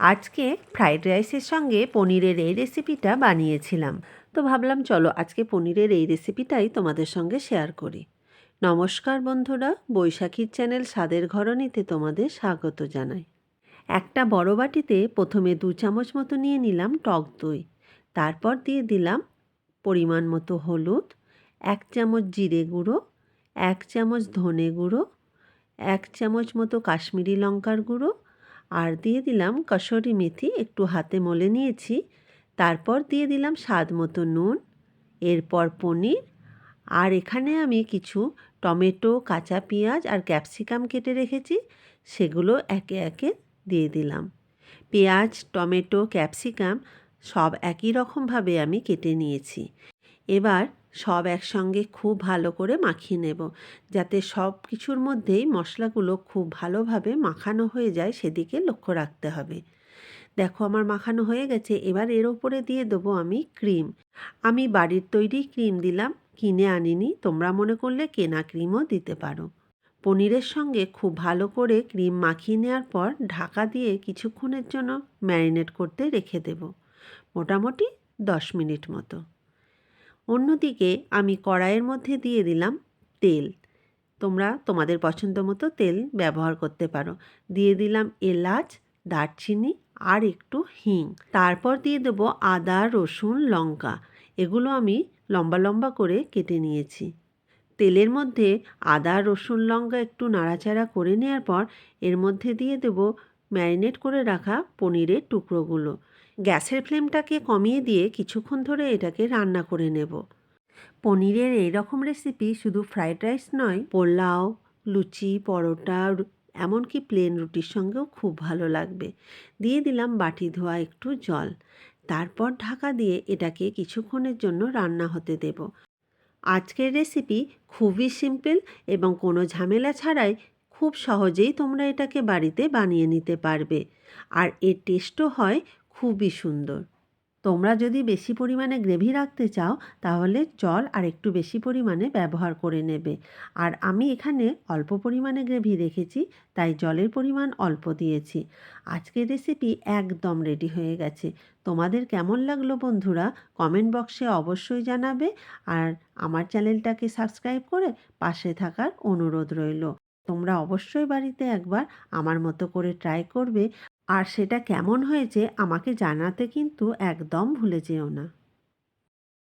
আজকে ফ্রাইড রাইসের সঙ্গে পনিরের এই রেসিপিটা বানিয়েছিলাম। তো ভাবলাম, চলো আজকে পনিরের এই রেসিপিটাই তোমাদের সঙ্গে শেয়ার করি। নমস্কার বন্ধুরা, বৈশাখীর চ্যানেল স্বাদের ঘরণীতে তোমাদের স্বাগত জানাই। একটা বড় বাটিতে প্রথমে দু চামচ মতো নিয়ে নিলাম টক দই। তারপর দিয়ে দিলাম পরিমাণ মতো হলুদ, এক চামচ জিরে গুঁড়ো, এক চামচ ধনে গুঁড়ো, এক চামচ মতো কাশ্মীরি লঙ্কার গুঁড়ো আর দিয়ে দিলাম কসুরি মেথি, একটু হাতে মলে নিয়েছি। তারপর দিয়ে দিলাম স্বাদ মতো নুন, এরপর পনির, আর এখানে আমি কিছু টমেটো, কাঁচা পেঁয়াজ আর ক্যাপসিকাম কেটে রেখেছি, সেগুলো একে একে দিয়ে দিলাম। পেঁয়াজ, টমেটো, ক্যাপসিকাম সব একই রকমভাবে আমি কেটে নিয়েছি। এবার সব একসঙ্গে খুব ভালো করে মাখিয়ে নেব। যাতে সব কিছুর মধ্যেই মশলাগুলো খুব ভালোভাবে মাখানো হয়ে যায় সেদিকে লক্ষ্য রাখতে হবে। দেখো আমার মাখানো হয়ে গেছে, এবার এর ওপরে দিয়ে দেবো আমি ক্রিম। আমি বাড়ির তৈরি ক্রিম দিলাম, কিনে আনিনি, তোমরা মনে করলে কেনা ক্রিমও দিতে পারো। পনিরের সঙ্গে খুব ভালো করে ক্রিম মাখিয়ে নেওয়ার পর ঢাকা দিয়ে কিছুক্ষণের জন্য ম্যারিনেট করতে রেখে দেব। মোটামুটি দশ মিনিট মতো। অন্যদিকে আমি কড়াইয়ের মধ্যে দিয়ে দিলাম তেল। তোমরা তোমাদের পছন্দ মতো তেল ব্যবহার করতে পারো। দিয়ে দিলাম এলাচ, দারচিনি আর একটু হিং। তারপর দিয়ে দেবো আদা, রসুন, লঙ্কা। এগুলো আমি লম্বা লম্বা করে কেটে নিয়েছি। তেলের মধ্যে আদা, রসুন, লঙ্কা একটু নাড়াচাড়া করে নেওয়ার পর এর মধ্যে দিয়ে দেবো ম্যারিনেট করে রাখা পনিরের টুকরোগুলো। গ্যাসের ফ্লেমটাকে কমিয়ে দিয়ে কিছুক্ষণ ধরে এটাকে রান্না করে নেব। পনিরের এই রকম রেসিপি শুধু ফ্রাইড রাইস নয়, পোলাও, লুচি, পরোটা এমনকি প্লেন রুটির সঙ্গেও খুব ভালো লাগবে। দিয়ে দিলাম বাটি ধোয়া একটু জল। তারপর ঢাকা দিয়ে এটাকে কিছুক্ষণের জন্য রান্না হতে দেব। আজকের রেসিপি খুবই সিম্পল এবং কোনো ঝামেলা ছাড়াই খুব সহজেই তোমরা এটাকে বাড়িতে বানিয়ে নিতে পারবে। আর এর টেস্টও হয় খুবই সুন্দর। তোমরা যদি বেশি পরিমাণে গ্রেভি রাখতে চাও, তাহলে জল আর একটু বেশি পরিমাণে ব্যবহার করে নেবে। আর আমি এখানে অল্প পরিমাণে গ্রেভি রেখেছি, তাই জলের পরিমাণ অল্প দিয়েছি। আজকের রেসিপি একদম রেডি হয়ে গেছে। তোমাদের কেমন লাগল বন্ধুরা, কমেন্ট বক্সে অবশ্যই জানাবে আর আমার চ্যানেলটাকে সাবস্ক্রাইব করে পাশে থাকার অনুরোধ রইল। তোমরা অবশ্যই বাড়িতে একবার আমার মতো করে ট্রাই করবে আর সেটা কেমন হয়েছে আমাকে জানাতে কিন্তু একদম ভুলে যেও না।